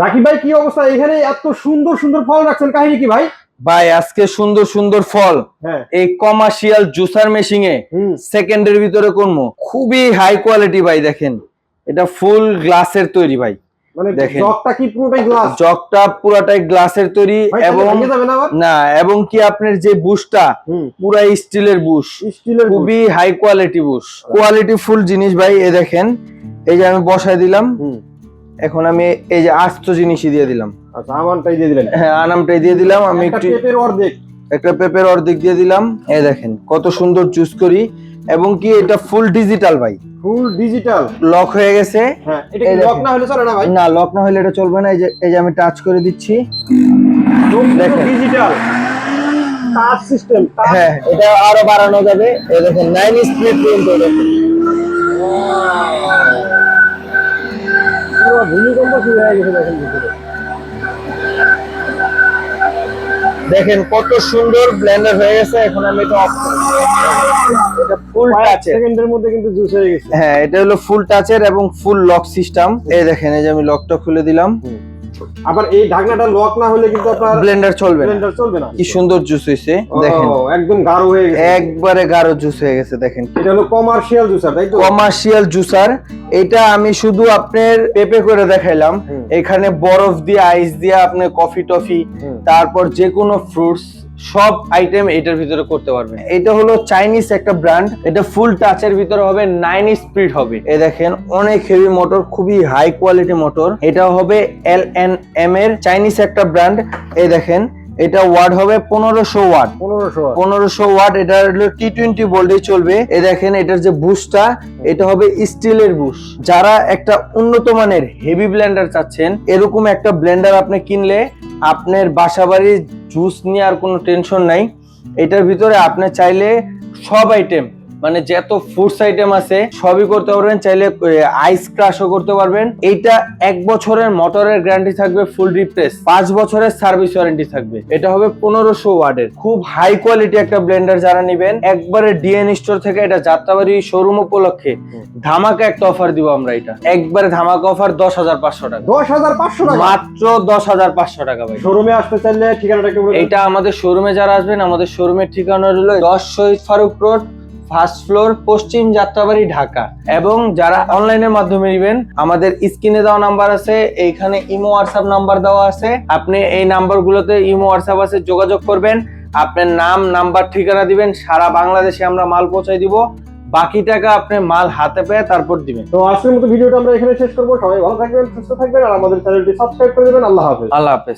রাকিব ভাই কি অবস্থা? এখানে এত সুন্দর সুন্দর ফল রাখছেন। কাহিনী কি ভাই? ভাই আজকে সুন্দর সুন্দর ফল। হ্যাঁ। এই কমার্শিয়াল জুসার মেশিং এ সেকেন্ডের ভিতরে করব। খুবই হাই কোয়ালিটি ভাই দেখেন। এটা ফুল গ্লাসের তৈরি ভাই। মানে দেখেন। জগটা কি পুরোটাই গ্লাস জগটা পুরাটাই গ্লাসের তৈরি এবং না এবং কি আপনার যে বুশটা পুরা স্টিলের বুশ স্টিলের খুবই high quality bush quality full জিনিস ভাই এ দেখেন। এই যে আমি বসায় দিলাম। এখন আমি এই যে আস্ত জিনিসই দিয়ে দিলাম। আচ্ছা দিয়ে দিলেন। হ্যাঁ আনামটাই দিয়ে দিলাম আমি একটু পেপের অর্ধেক। একটা পেপের অর্ধেক দিয়ে দিলাম। এই দেখেন কত সুন্দর জুস করি। এবং কি এটা ফুল ডিজিটাল ভাই। ফুল ডিজিটাল লক হয়ে গেছে। হ্যাঁ এটা লক না হলে চলে না ভাই? না লক না হলে এটা চলবে না। এই যে এই যে আমি টাচ করে দিচ্ছি। দেখেন। ডিজিটাল টাচ সিস্টেম হ্যাঁ এটা আরও বাড়ানো যাবে। এই দেখেন নাইন স্পিড পর্যন্ত ভূমিকম্প শুরু হয়ে গেছে দেখেন ভিতরে। দেখেন কত সুন্দর ব্লেন্ডার হয়ে গেছে এখন আমি এটা অফ এটা ফুল টাচের সেকেন্ডের মধ্যে কিন্তু জুস হয়ে গেছে। হ্যাঁ এটা হলো ফুল টাচের এবং ফুল লক সিস্টেম এই দেখেন এই যে আমি লকটা খুলে দিলাম। আবার এই ঢাকনাটা লক না হলে কিন্তু আপনার ব্লেন্ডার চলবে না। ব্লেন্ডার চলবে না। কি সুন্দর জুস দেখেন। একদম গাঢ় হয়ে গেছে। একবারে গাঢ় জুস হয়ে গেছে দেখেন। এটা হলো কমার্শিয়াল জুসার তাই তো? কমার্শিয়াল জুসার এটা আমি শুধু আপনার পেপে করে দেখাইলাম। এখানে বরফ দিয়ে আইস দিয়ে আপনি কফি টফি তারপর যে কোনো ফ্রুটস সব আইটেম এটার ভিতরে করতে পারবেন। এটা হলো চাইনিজ একটা ব্র্যান্ড এটা ফুল টাচের ভিতরে হবে নাইন স্পিড হবে। এই দেখেন অনেক হেভি মোটর খুবই হাই কোয়ালিটি মোটর এটা হবে এল এন এম এর চাইনিজ একটা ব্র্যান্ড এই দেখেন এটা ওয়ার্ড হবে পনেরোশো ওয়াট। পনেরোশো পনেরোশো ওয়াট এটা হলো টি টোয়েন্টি বোল্ডে চলবে। এ দেখেন এটার যে বুশটা এটা হবে স্টিলের বুশ। যারা একটা উন্নত মানের হেভি ব্লেন্ডার চাচ্ছেন এরকম একটা ব্লেন্ডার আপনি কিনলে আপনার বাসাবাড়ির জুস নিয়ে আর কোনো টেনশন নাই। এটার ভিতরে আপনি চাইলে সব আইটেম মানে যত ফুডস আইটেম আছে সবই করতে পারবেন চাইলে আইস ক্রাশও করতে পারবেন। এইটা এক বছরের মোটরের গ্যারান্টি থাকবে ফুল রিপ্লেস পাঁচ বছরের সার্ভিস ওয়ারেন্টি থাকবে। এটা হবে পনেরোশো ওয়ার্ডের খুব হাই কোয়ালিটি একটা ব্লেন্ডার যারা নেবেন একবারে ডিএন স্টোর থেকে এটা যাত্রাবাড়ি শোরুম উপলক্ষে ধামাকা একটা অফার দিব আমরা এটা। একবারে ধামাকা অফার দশ হাজার পাঁচশো টাকা। দশ হাজার পাঁচশো টাকা? মাত্র দশ হাজার পাঁচশো টাকা ভাই। শোরুমে আসতে চাইলে ঠিকানাটা দিন। আমাদের শোরুমে যারা আসবেন আমাদের শোরুমের ঠিকানা হলো দশ Shahid Faruk road first floor পশ্চিম যাত্রাবাড়ি ঢাকা। এবং যারা অনলাইনের মাধ্যমে নেবেন আমাদের স্ক্রিনে দেওয়া নাম্বার আছে এইখানে ইমো হোয়াটসঅ্যাপ নাম্বার দেওয়া আছে। আপনি এই নাম্বারগুলোতে ইমো হোয়াটসঅ্যাপ আছে যোগাযোগ করবেন। আপনার নাম নাম্বার ঠিকানা দিবেন সারা বাংলাদেশে আমরা মাল পৌঁছাই দিব। বাকি টাকা আপনি মাল হাতে পেয়ে তারপর দিবেন। তো আজকের মতো ভিডিওটা আমরা এখানে শেষ করব। সবাই ভালো থাকবেন সুস্থ থাকবেন আর আমাদের চ্যানেলটি সাবস্ক্রাইব করে দেবেন। আল্লাহ হাফেজ। আল্লাহ হাফেজ।